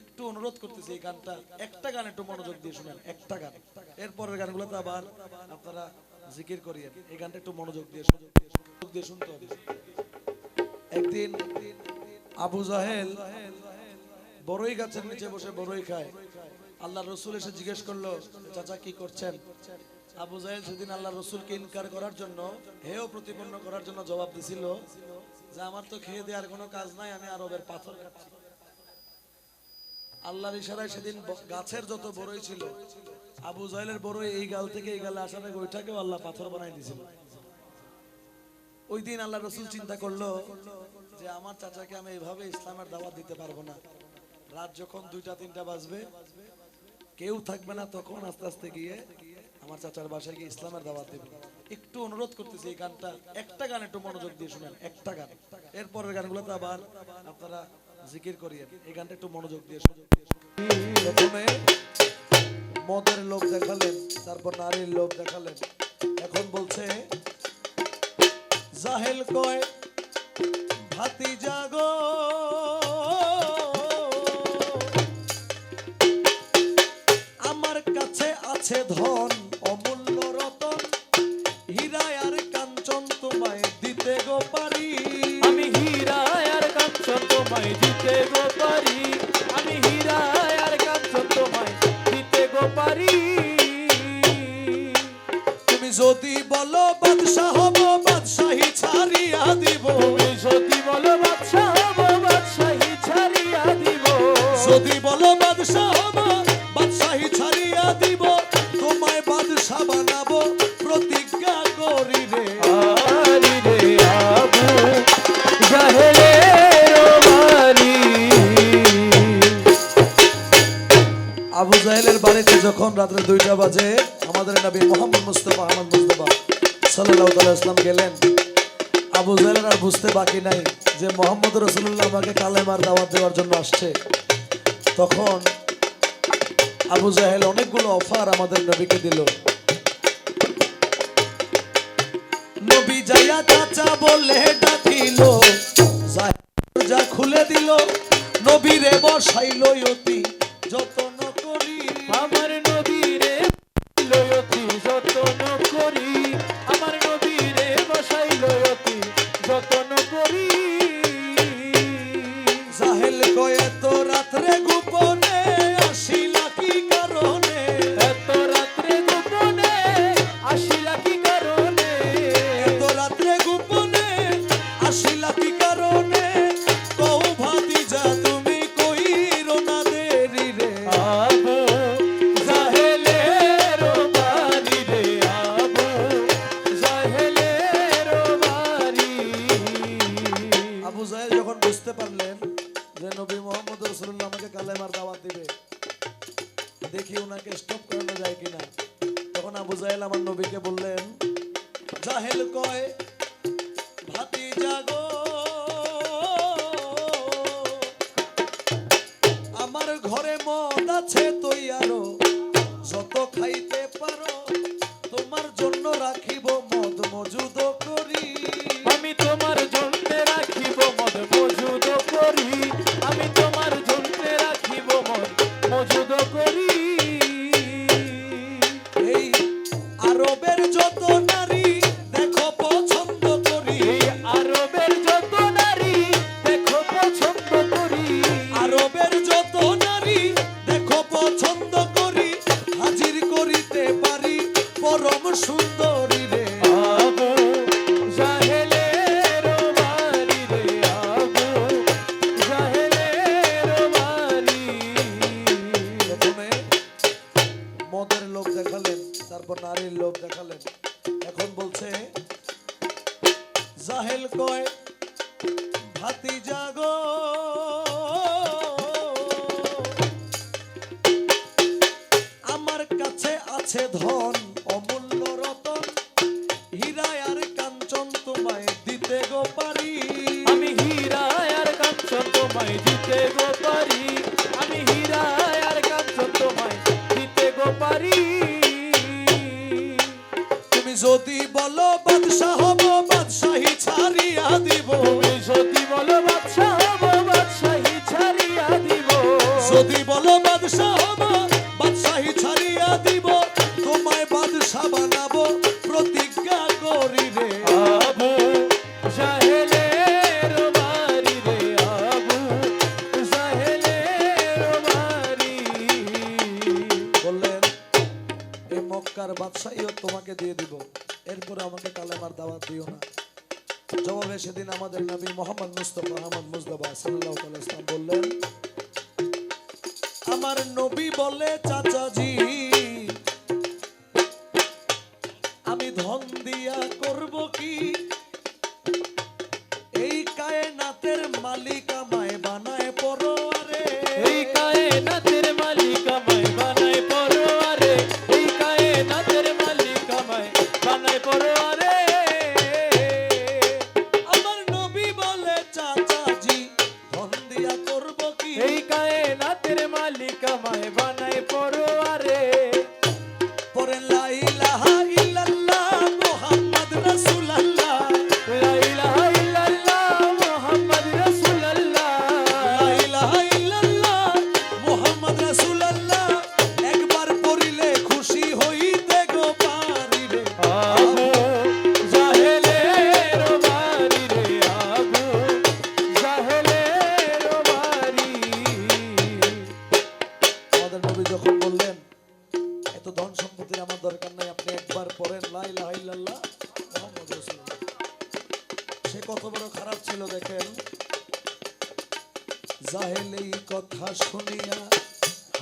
একটু অনুরোধ করতেছি এই গানটা, একটা গান একটু মনোযোগ দিয়ে শুনেন, একটা গান। এরপরের গানগুলোতে আবার আপনারা জিকির করিয়েন, এই গানটা একটু মনোযোগ দিয়ে সুযোগ দিয়ে শুনতে হবে। একদিন আবু জাহেল বড়ই গাছের নিচে বসে বড়ই খায়। আল্লাহ রসুল এসে জিজ্ঞেস করল, চাচা, কি করছেন? আবু জাহেল সেদিন আল্লাহ রসুলকে ইনকার করার জন্য, হেয় প্রতিপন্ন করার জন্য জবাব দিছিল যে, আমার তো খেয়ে দেওয়ার কোনো কাজ নাই, আমি আরবের পাথর খাচ্ছি আল্লাহর ইশারায় সেদিন গাছের যত বড়ই ছিল, আবু জাহেলের বড়ই এই গাল থেকে এই গালে আসার আগে ওইটাকেও আল্লাহ পাথর বানাই দিয়েছিল। ওই দিন আল্লাহ রসুল চিন্তা করল যে আমার চাচাকে আমি এইভাবে ইসলামের দাওয়াত দিতে পারব না। রাত যখন দুইটা, তিনটা বাজবে, কেউ থাকবে না, তখন আস্তে আস্তে গিয়ে আমার চাচার বাসায় গিয়ে ইসলামের দাওয়াত দেবে। একটু অনুরোধ করতেছি এই গানটা, একটা গান একটু মনোযোগ দিয়ে শুনেন, একটা গান। এরপরের গানগুলোতে আবার আপনারা জিকির করিয়েন এই গানটা একটু মনোযোগ দিয়ে প্রথমে মদের লোভ দেখালেন, তারপর নারীর লোভ দেখালেন। এখন বলছে, জাহেল কয় ভাতি জাগো আমার কাছে আছে ধন যদি বলো বাদশাহ বাদশাহী ছাড়িয়া দিব। যদি বলো বাদশাহ হব বাদশাহী ছাড়িয়া দিব তোমায় বাদশাহ বানাবো প্রতিজ্ঞা করি রে। আরি রে আবু জাহেলের বাড়িতে যখন রাত্রে দুইটা বাজে আমাদের নবী মোহাম্মদ মুস্তফা আহমদ মুস্তফা সাল্লাহ ইসলাম গেলেন। আবু জাহেলের আর বুঝতে বাকি নাই। যে মোহাম্মদ রসুল্লাহ আমাকে কালেমার দাওয়াত দেওয়ার জন্য আসছে, তখন আবু জাহেল অনেকগুলো অফার আমাদের নবীকে দিল। নবী যাইয়া চাচা বলে ডাকিল যা খুলে দিল, নবীরে বসাইল অতি যতন কয় আমার ঘরে যত খাইতে পারো তোমার জন্য রাখিব মদ মজুদ আছে ধন অমূল্য রতন। হীরা আর কাঞ্চন তোমায় দিতে গো পারি। আমি হীরা আর কাঞ্চন তোমায় দিতে গো পারি। আমি আর কাঞ্চন তোমায় দিতে গো পারি। তুমি যদি বলো বাদশাহ হব। এরপরে আমাকে কালেমার দাওয়াত দিও না। জবাবে সেদিন আমাদের নবী মোহাম্মদ মুস্তফা আহমদ মুস্তফা সাল্লাহ ইসলাম বললেন, আমার নবী বলে, চাচাজি, আমি ধন দিয়া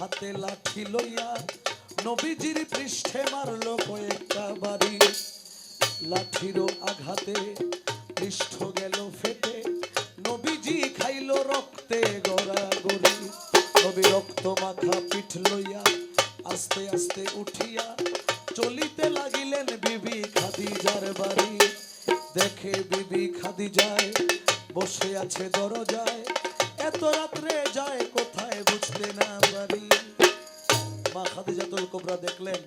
হাতে লাঠি লইয়া নবীজির পৃষ্ঠে মারলো কয়েকটা বাড়ি। লাঠিরও আঘাতে পৃষ্ঠ গেল ফেটে। নবীজি খাইল রক্তে গড়াগড়ি নবী রক্ত মাথা পিঠ লইয়া আস্তে আস্তে উঠিয়া চলিতে লাগিলেন বিবি খাদিজার বাড়ি। দেখে বিবি খাদিজায় বসে আছে দরজায়। এত রাত্রে যায় কোথায় বুঝতে না মা কোবরা দেখলেন,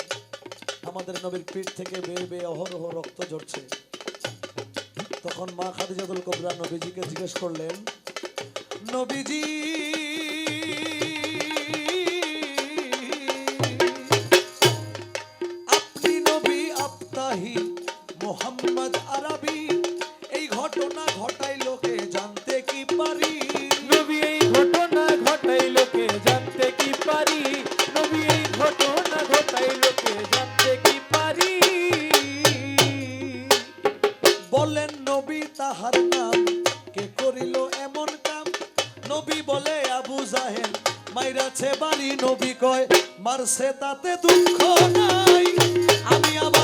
আমাদের নবীর পিঠ থেকে বেয়ে বেয়ে অহরহ রক্ত ঝরছে। তখন মা কোবরা নবীজিকে জিজ্ঞেস করলেন, নবীজি, আপনি নবী মোহাম্মদ আরবি? এই ঘটনা ঘটাই বলেন নবী তাহার নাম। কে করিল এমন কাম? নবী বলে, আবু জাহেল মাইরাছে বাড়ি। নবী কয়, মারছে তাতে দুঃখ নাই। আমি আবার